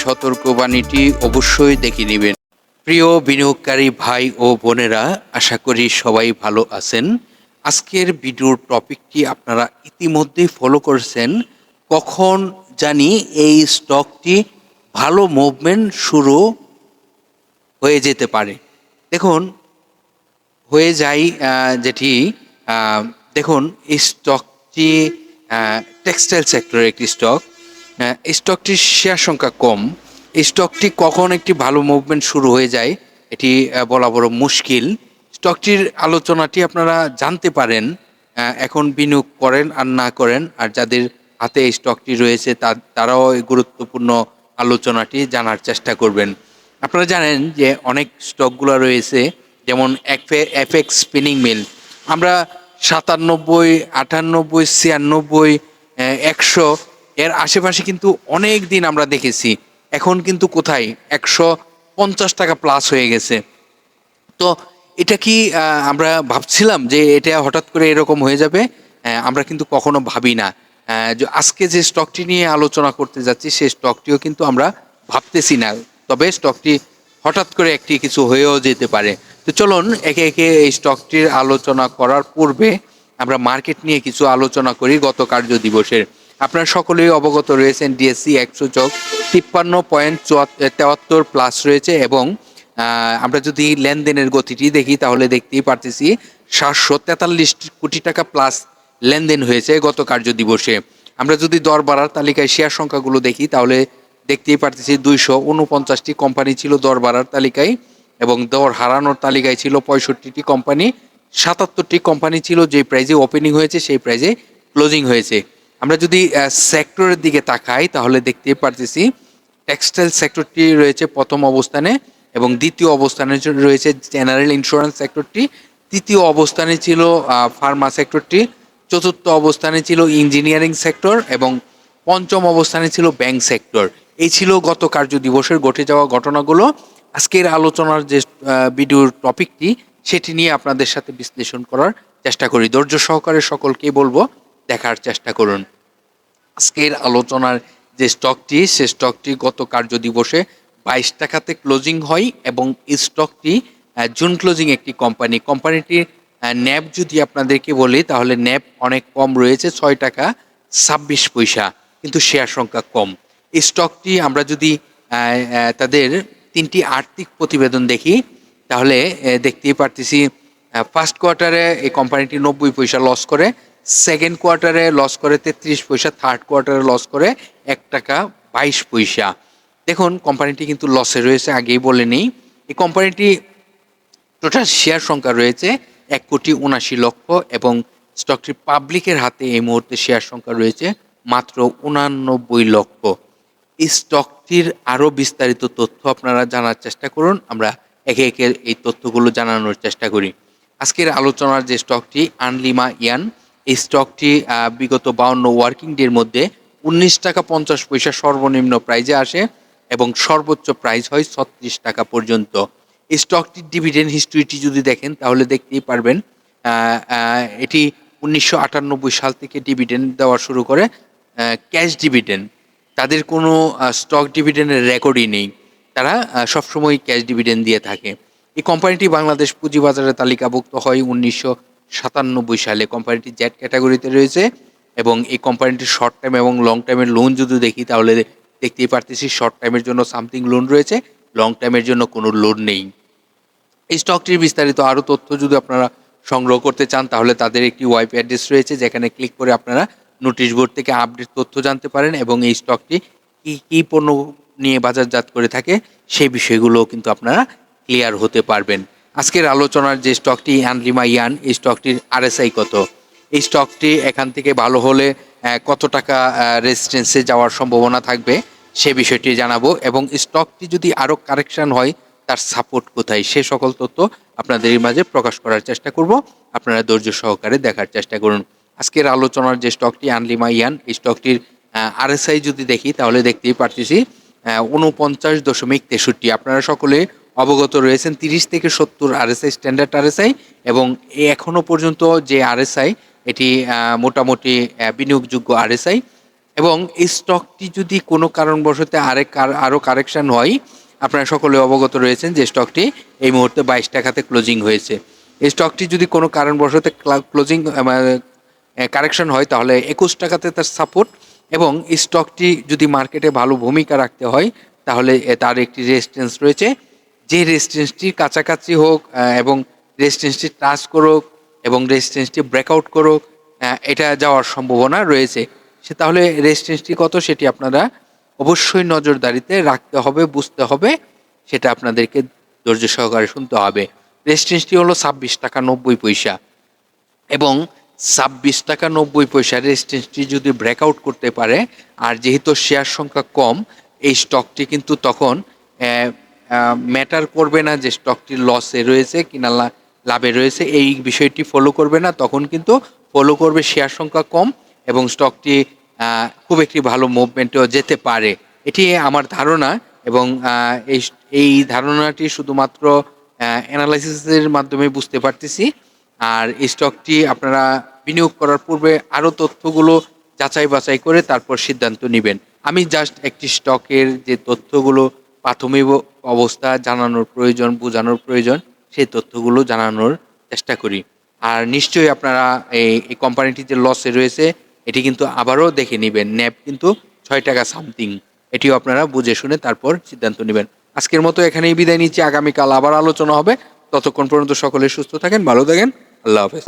সতর্কবাণীটি অবশ্যই দেখে নেবেন। প্রিয় বিনিয়োগকারী ভাই ও বোনেরা, আশা করি সবাই ভালো আছেন। আজকের ভিডিওর টপিকটি আপনারা ইতিমধ্যেই ফলো করেছেন। কখন জানি এই স্টকটি ভালো মুভমেন্ট শুরু হয়ে যেতে পারে। দেখুন, হয়ে যায় যেটি দেখুন, এই স্টকটি টেক্সটাইল সেক্টরের একটি স্টক। স্টকটির শেয়ার সংখ্যা কম। স্টকটি কখন একটি ভালো মুভমেন্ট শুরু হয়ে যায়, এটি বলা বড় মুশকিল। স্টকটির আলোচনাটি আপনারা জানতে পারেন এখন বিনিয়োগ করেন আর না করেন, আর যাদের হাতে এই স্টকটি রয়েছে, তা- তারাও এই গুরুত্বপূর্ণ আলোচনাটি জানার চেষ্টা করবেন। আপনারা জানেন যে অনেক স্টকগুলো রয়েছে, যেমন এফএক্স স্পিনিং মিল আমরা সাতানব্বই, আটানব্বই, ছিয়ানব্বই একশো এর আশেপাশে কিন্তু অনেক দিন আমরা দেখেছি। এখন কিন্তু কোথায়? একশো পঞ্চাশ টাকা প্লাস হয়ে গেছে। তো এটা কি আমরা ভাবছিলাম যে এটা হঠাৎ করে এরকম হয়ে যাবে? আহ, আমরা কিন্তু কখনো ভাবি না। যে আজকে যে স্টকটি নিয়ে আলোচনা করতে যাচ্ছি সেই স্টকটিও কিন্তু আমরা ভাবতেছি না। তবে স্টকটি হঠাৎ করে একটি কিছু হয়েও যেতে পারে। তো চলুন একে একে এই স্টকটির আলোচনা করার পূর্বে আমরা মার্কেট নিয়ে কিছু আলোচনা করি গত কার্য দিবসের। আপনারা সকলেই অবগত রয়েছেন ডিএসসি একশো চক তিপ্পান্ন পয়েন্ট তেয়াত্তর প্লাস রয়েছে এবং আমরা যদি লেনদেনের গতিটি দেখি তাহলে দেখতেই পারতেছি সাতশো তেতাল্লিশ কোটি টাকা প্লাস লেনদেন হয়েছে গত কার্য দিবসে আমরা যদি দর বাড়ার তালিকায় শেয়ার সংখ্যাগুলো দেখি তাহলে দেখতেই পারতেছি দুইশো উনপঞ্চাশটি কোম্পানি ছিল দর বাড়ার তালিকায় এবং দর হারানোর তালিকায় ছিল পঁয়ষট্টিটি কোম্পানি সাতাত্তরটি কোম্পানি ছিল যে প্রাইজে ওপেনিং হয়েছে, সেই প্রাইজে ক্লোজিং হয়েছে। আমরা যদি সেক্টরের দিকে তাকাই, তাহলে দেখতে পারতেছি টেক্সটাইল সেক্টরটি রয়েছে প্রথম অবস্থানে এবং দ্বিতীয় অবস্থানে রয়েছে জেনারেল ইন্স্যুরেন্স সেক্টরটি তৃতীয় অবস্থানে ছিল ফার্মা সেক্টরটি চতুর্থ অবস্থানে ছিল ইঞ্জিনিয়ারিং সেক্টর এবং পঞ্চম অবস্থানে ছিল ব্যাংক সেক্টর এই ছিল গত কার্য দিবসের ঘটে যাওয়া ঘটনাগুলো। আজকের আলোচনার যে ভিডিওর টপিকটি সেটি নিয়ে আপনাদের সাথে বিশ্লেষণ করার চেষ্টা করি। ধৈর্য সহকারে সকলকেই বলব দেখার চেষ্টা করুন। আজকের আলোচনার যে স্টকটি সে স্টকটি গত কার্য দিবসে বাইশ টাকাতে ক্লোজিং হয় এবং এই স্টকটি জুন ক্লোজিং একটি কোম্পানি কোম্পানিটির ন্যাব যদি আপনাদেরকে বলি, তাহলে ন্যাব অনেক কম রয়েছে, ছয় টাকা ছাব্বিশ পয়সা, কিন্তু শেয়ার সংখ্যা কম। এই স্টকটি আমরা যদি তাদের তিনটি আর্থিক প্রতিবেদন দেখি, তাহলে দেখতেই পারতেছি ফার্স্ট কোয়ার্টারে এই কোম্পানিটি নব্বই পয়সা লস করে সেকেন্ড কোয়ার্টারে লস করে তেত্রিশ পয়সা থার্ড কোয়ার্টারে লস করে এক টাকা বাইশ পয়সা। দেখুন কোম্পানিটি কিন্তু লসে রয়েছে, আগেই বলে নেই। এই কোম্পানিটি টোটাল শেয়ার সংখ্যা রয়েছে এক কোটি উনাশি লক্ষ এবং স্টকটি পাবলিকের হাতে এই মুহূর্তে শেয়ার সংখ্যা রয়েছে মাত্র উনানব্বই লক্ষ। এই স্টকটির আরও বিস্তারিত তথ্য আপনারা জানার চেষ্টা করুন, আমরা একে একে এই তথ্যগুলো জানানোর চেষ্টা করি। আজকের আলোচনার যে স্টকটি আনলিমা ইয়ান এই স্টকটি বিগত বাউন্ন ওয়ার্কিং ডের মধ্যে উনিশ টাকা পঞ্চাশ পয়সা সর্বনিম্ন প্রাইজে আসে এবং সর্বোচ্চ প্রাইস হয় ছত্রিশ টাকা পর্যন্ত। এই স্টকটির ডিভিডেন্ড হিস্ট্রিটি যদি দেখেন, তাহলে দেখতেই পারবেন এটি উনিশশো আটানব্বই সাল থেকে ডিভিডেন্ড দেওয়া শুরু করে ক্যাশ ডিভিডেন্ড। তাদের কোনো স্টক ডিভিডেন্ডের রেকর্ডই নেই। তারা সবসময় ক্যাশ ডিভিডেন্ড দিয়ে থাকে। এই কোম্পানিটি বাংলাদেশ পুঁজিবাজারে তালিকাভুক্ত হয় উনিশশো সাতানব্বই সালে কোম্পানিটি জেড ক্যাটাগরিতে রয়েছে এবং এই কোম্পানিটির শর্ট টাইম এবং লং টাইমের লোন যদি দেখি তাহলে দেখতেই পারতেছি শর্ট টাইমের জন্য সামথিং লোন রয়েছে লং টাইমের জন্য কোনো লোন নেই। এই স্টকটির বিস্তারিত আরও তথ্য যদি আপনারা সংগ্রহ করতে চান তাহলে তাদের একটি ওয়েব অ্যাড্রেস রয়েছে যেখানে ক্লিক করে আপনারা নোটিশ বোর্ড থেকে আপডেট তথ্য জানতে পারেন এবং এই স্টকটি কী কী পণ্য নিয়ে বাজারজাত করে থাকে সেই বিষয়গুলো কিন্তু আপনারা ক্লিয়ার হতে পারবেন। আজকের আলোচনার যে স্টকটি আনলিমা ইয়ান, এই স্টকটির আরএসআই কত? এই স্টকটি এখান থেকে ভালো হলে কত টাকা রেজিস্ট্যান্সে যাওয়ার সম্ভাবনা থাকবে, সে বিষয়টি জানাব এবং স্টকটি যদি আরও কারেকশন হয়, তার সাপোর্ট কোথায়? সে সকল তথ্য আপনাদের মাঝে প্রকাশ করার চেষ্টা করব। আপনারা ধৈর্য সহকারে দেখার চেষ্টা করুন। আজকের আলোচনার যে স্টকটি আনলিমা ইয়ান, এই স্টকটির আরএসআই যদি দেখি, তাহলে দেখতেই পারতেছি উনপঞ্চাশ দশমিক তেষট্টি। আপনারা সকলে অবগত রয়েছেন তিরিশ থেকে সত্তর আরএসআই স্ট্যান্ডার্ড আরএসআই এবং এই এখনও পর্যন্ত যে আরএসআই এটি মোটামুটি বিনিয়োগযোগ্য আরএসআই এবং এই স্টকটি যদি কোনো কারণবশত আরেক আরও কারেকশন হয়, আপনারা সকলে অবগত রয়েছেন যে স্টকটি এই মুহূর্তে বাইশ টাকাতে ক্লোজিং হয়েছে। এই স্টকটি যদি কোনো কারণবশত ক্লোজিং কারেকশন হয়, তাহলে একুশ টাকাতে তার সাপোর্ট এবং এই স্টকটি যদি মার্কেটে ভালো ভূমিকা রাখতে হয়, তাহলে তার একটি রেজিস্ট্যান্স রয়েছে। যে রেজিস্ট্যান্সটির কাছাকাছি হোক এবং রেজিস্ট্যান্সটি টাচ করুক, এবং রেজিস্ট্যান্সটি ব্রেকআউট করুক এটা যাওয়ার সম্ভাবনা রয়েছে। সে তাহলে রেজিস্ট্যান্সটি কত সেটি আপনারা অবশ্যই নজরদারিতে রাখতে হবে, বুঝতে হবে, সেটা আপনাদেরকে ধৈর্য সহকারে শুনতে হবে। রেজিস্ট্যান্সটি হলো ছাব্বিশ টাকা নব্বই পয়সা, এবং ছাব্বিশ টাকা নব্বই পয়সা রেজিস্ট্যান্সটি যদি ব্রেকআউট করতে পারে, আর যেহেতু শেয়ার সংখ্যা কম, এই স্টকটি কিন্তু তখন ম্যাটার করবে না যে স্টকটি লসে রয়েছে কিনা লা- লাভে রয়েছে, এই বিষয়টি ফলো করবে না। তখন কিন্তু ফলো করবে শেয়ার সংখ্যা কম এবং স্টকটি খুব একটি ভালো মুভমেন্টেও যেতে পারে। এটি আমার ধারণা এবং এই এই ধারণাটি শুধুমাত্র অ্যানালাইসিসের মাধ্যমে বুঝতে পারতেছি। আর এই স্টকটি আপনারা বিনিয়োগ করার পূর্বে আরও তথ্যগুলো যাচাই বাছাই করে তারপর সিদ্ধান্ত নেবেন। আমি জাস্ট একটি স্টকের যে তথ্যগুলো প্রাথমিক অবস্থা জানানোর প্রয়োজন, বোঝানোর প্রয়োজন, সেই তথ্যগুলো জানানোর চেষ্টা করি। আর নিশ্চয়ই আপনারা এই কোম্পানিটি যে লসে রয়েছে, এটি কিন্তু আবারও দেখে নেবেন। ন্যাপ কিন্তু ছয় টাকা সামথিং এটিও আপনারা বুঝে শুনে তারপর সিদ্ধান্ত নেবেন। আজকের মতো এখানেই বিদায় নিচ্ছি। আগামীকাল আবার আলোচনা হবে। ততক্ষণ পর্যন্ত সকলে সুস্থ থাকেন, ভালো থাকেন। আল্লাহ হাফেজ।